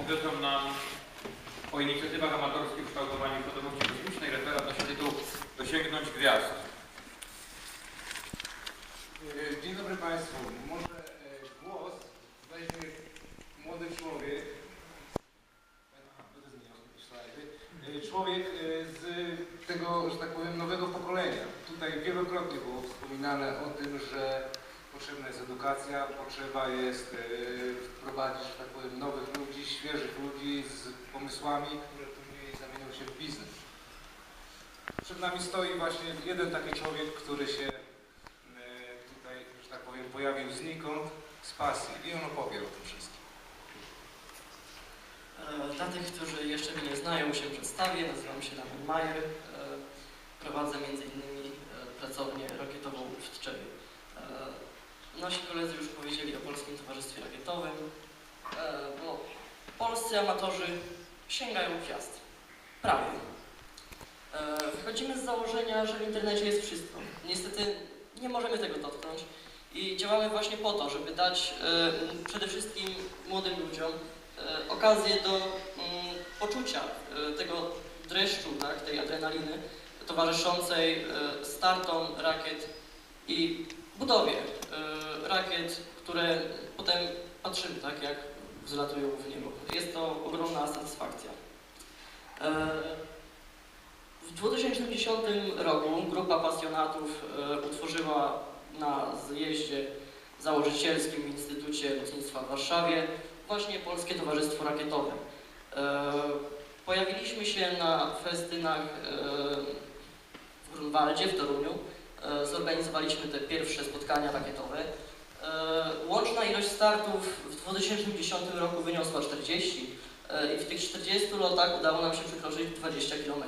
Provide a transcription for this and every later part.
opowiedzą nam o inicjatywach amatorskich w kształtowaniu świadomości kosmicznej. Referat nosi tytuł Dosięgnąć Gwiazd. E, Dzień dobry Państwu. Może e, głos weźmie młody człowiek. E, Człowiek z tego, że tak powiem, nowego pokolenia. Tutaj wielokrotnie było wspominane o tym, że potrzebna jest edukacja, potrzeba jest e, wprowadzić, tak powiem, nowych ludzi, świeżych ludzi z pomysłami, które później zamienią się w biznes. Przed nami stoi właśnie jeden taki człowiek, który się e, tutaj, że tak powiem, pojawił znikąd z pasji i on opowie o tym wszystkim. E, Dla tych, którzy jeszcze mnie nie znają, się przedstawię. Nazywam się Damian Majer. Prowadzę m.in. pracownię rakietową w Tczewie. Nasi koledzy już powiedzieli o Polskim Towarzystwie Rakietowym, e, bo polscy amatorzy sięgają gwiazd. Prawie. E, Wychodzimy z założenia, że w internecie jest wszystko. Niestety nie możemy tego dotknąć i działamy właśnie po to, żeby dać e, przede wszystkim młodym ludziom okazję do mm, poczucia tego dreszczu, tak, tej adrenaliny towarzyszącej startom rakiet i budowie rakiet, które potem patrzymy, tak, jak wzlatują w niebo. Jest to ogromna satysfakcja. E, W 2010 roku grupa pasjonatów e, utworzyła na zjeździe założycielskim w Instytucie Lotnictwa w Warszawie właśnie Polskie Towarzystwo Rakietowe. E, Pojawiliśmy się na festynach w Grunwaldzie, w Toruniu. Zorganizowaliśmy te pierwsze spotkania rakietowe. E, Łączna ilość startów w 2010 roku wyniosła 40 e, i w tych 40 lotach udało nam się przekroczyć 20 km.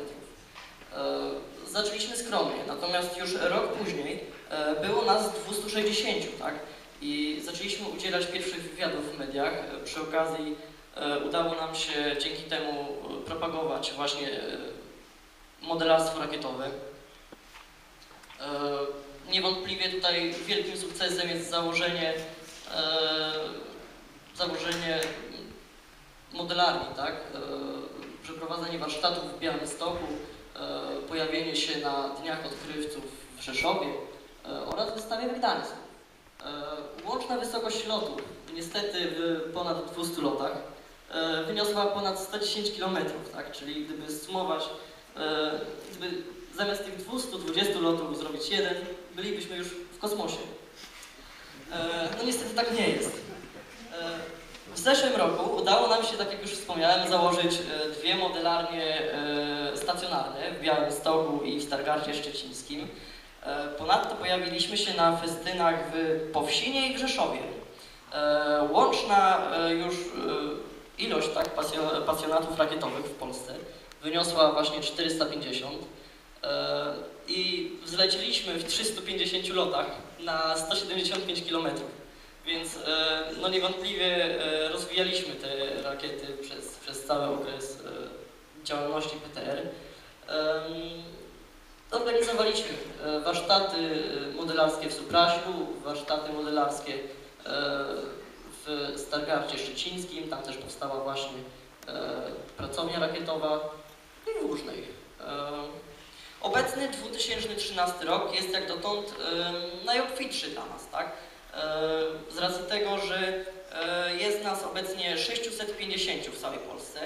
Zaczęliśmy skromnie, natomiast już rok później e, było nas 260, tak? I zaczęliśmy udzielać pierwszych wywiadów w mediach. E, Przy okazji e, udało nam się dzięki temu e, propagować właśnie e, modelarstwo rakietowe. Niewątpliwie tutaj wielkim sukcesem jest założenie, e, założenie modelarni, tak? E, Przeprowadzenie warsztatów w Białymstoku, e, pojawienie się na Dniach Odkrywców w Rzeszowie e, oraz wystawie w Gdańsku. E, Łączna wysokość lotu, niestety w ponad 200 lotach, e, wyniosła ponad 110 km, tak? czyli gdyby sumować, gdyby zamiast tych 220 lotów zrobić jeden, bylibyśmy już w kosmosie. E, No niestety tak nie jest. E, W zeszłym roku udało nam się, tak jak już wspomniałem, założyć e, dwie modelarnie stacjonarne w Białymstoku i w Stargardzie Szczecińskim. Ponadto pojawiliśmy się na festynach w Powsinie i w Rzeszowie. E, Łączna już ilość tak, pasjo- pasjonatów rakietowych w Polsce wyniosła właśnie 450 e, i zleciliśmy w 350 lotach na 175 km. Więc e, no niewątpliwie e, rozwijaliśmy te rakiety przez, przez cały okres e, działalności PTR. Organizowaliśmy e, warsztaty e, modelarskie w Supraślu, warsztaty modelarskie e, w Stargardzie Szczecińskim, tam też powstała właśnie e, pracownia rakietowa i w różnej. E, Obecny 2013 rok jest jak dotąd najobfitszy dla nas, tak? E, Z racji tego, że e, jest nas obecnie 650 w całej Polsce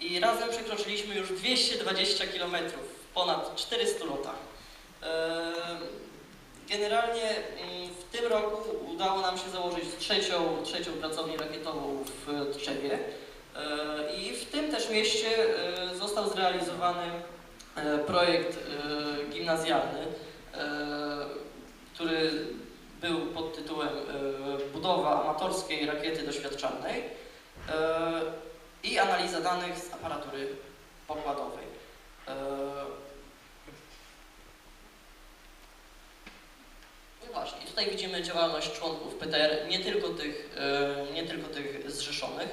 i razem przekroczyliśmy już 220 km w ponad 400 lotach. E, Generalnie mm, w tym roku udało nam się założyć trzecią, trzecią pracownię rakietową w Tczewie i w tym też mieście został zrealizowany projekt gimnazjalny, e, który był pod tytułem e, Budowa amatorskiej rakiety doświadczalnej e, i analiza danych z aparatury pokładowej. No właśnie, tutaj widzimy działalność członków PTR, nie tylko tych, nie tylko tych zrzeszonych.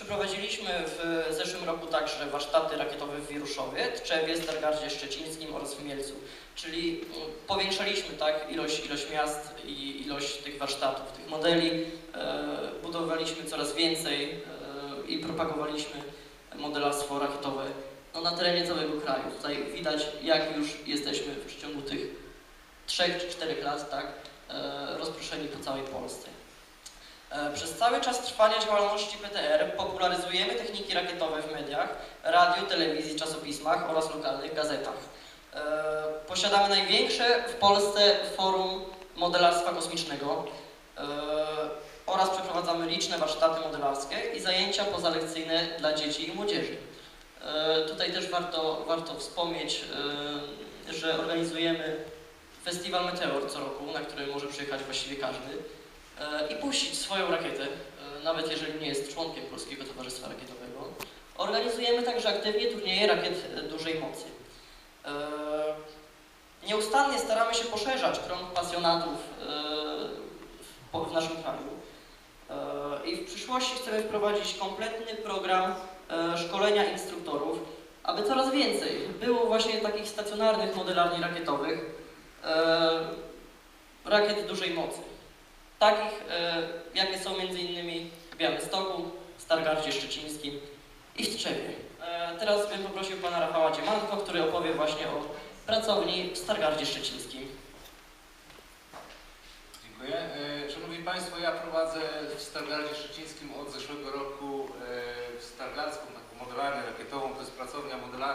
Przeprowadziliśmy w zeszłym roku także warsztaty rakietowe w Wiruszowie, Tczewie, Stargardzie Szczecińskim oraz w Mielcu. Czyli mm, powiększaliśmy tak ilość, ilość miast i ilość tych warsztatów, tych modeli. E, budowaliśmy coraz więcej e, i propagowaliśmy modelarstwo rakietowe no, na terenie całego kraju. Tutaj widać, jak już jesteśmy w przeciągu tych 3 czy 4 lat tak, e, rozproszeni po całej Polsce. E, Przez cały czas trwania działalności PTR popularyzujemy techniki rakietowe w mediach, radio, telewizji, czasopismach oraz lokalnych gazetach. E, Posiadamy największe w Polsce forum modelarstwa kosmicznego e, oraz przeprowadzamy liczne warsztaty modelarskie i zajęcia pozalekcyjne dla dzieci i młodzieży. Tutaj też warto, warto wspomnieć, że organizujemy festiwal Meteor co roku, na który może przyjechać właściwie każdy i puścić swoją rakietę, e, nawet jeżeli nie jest członkiem Polskiego Towarzystwa Rakietowego. Organizujemy także aktywnie turnieje rakiet e, dużej mocy. E, Nieustannie staramy się poszerzać krąg pasjonatów e, w, naszym kraju. E, I w przyszłości chcemy wprowadzić kompletny program e, szkolenia instruktorów, aby coraz więcej było właśnie takich stacjonarnych modelarni rakietowych, e, rakiet dużej mocy. Takich, e, jakie są m.in. w Białymstoku, Stargardzie Szczecińskim i w Tczewie. E, Teraz bym poprosił pana Rafała Dziemanko, który opowie właśnie o pracowni w Stargardzie Szczecińskim. Dziękuję. E, Szanowni Państwo, ja prowadzę w Stargardzie Szczecińskim od zeszłego roku w Stargardzką taką modelarnię rakietową. To jest pracownia modelarska.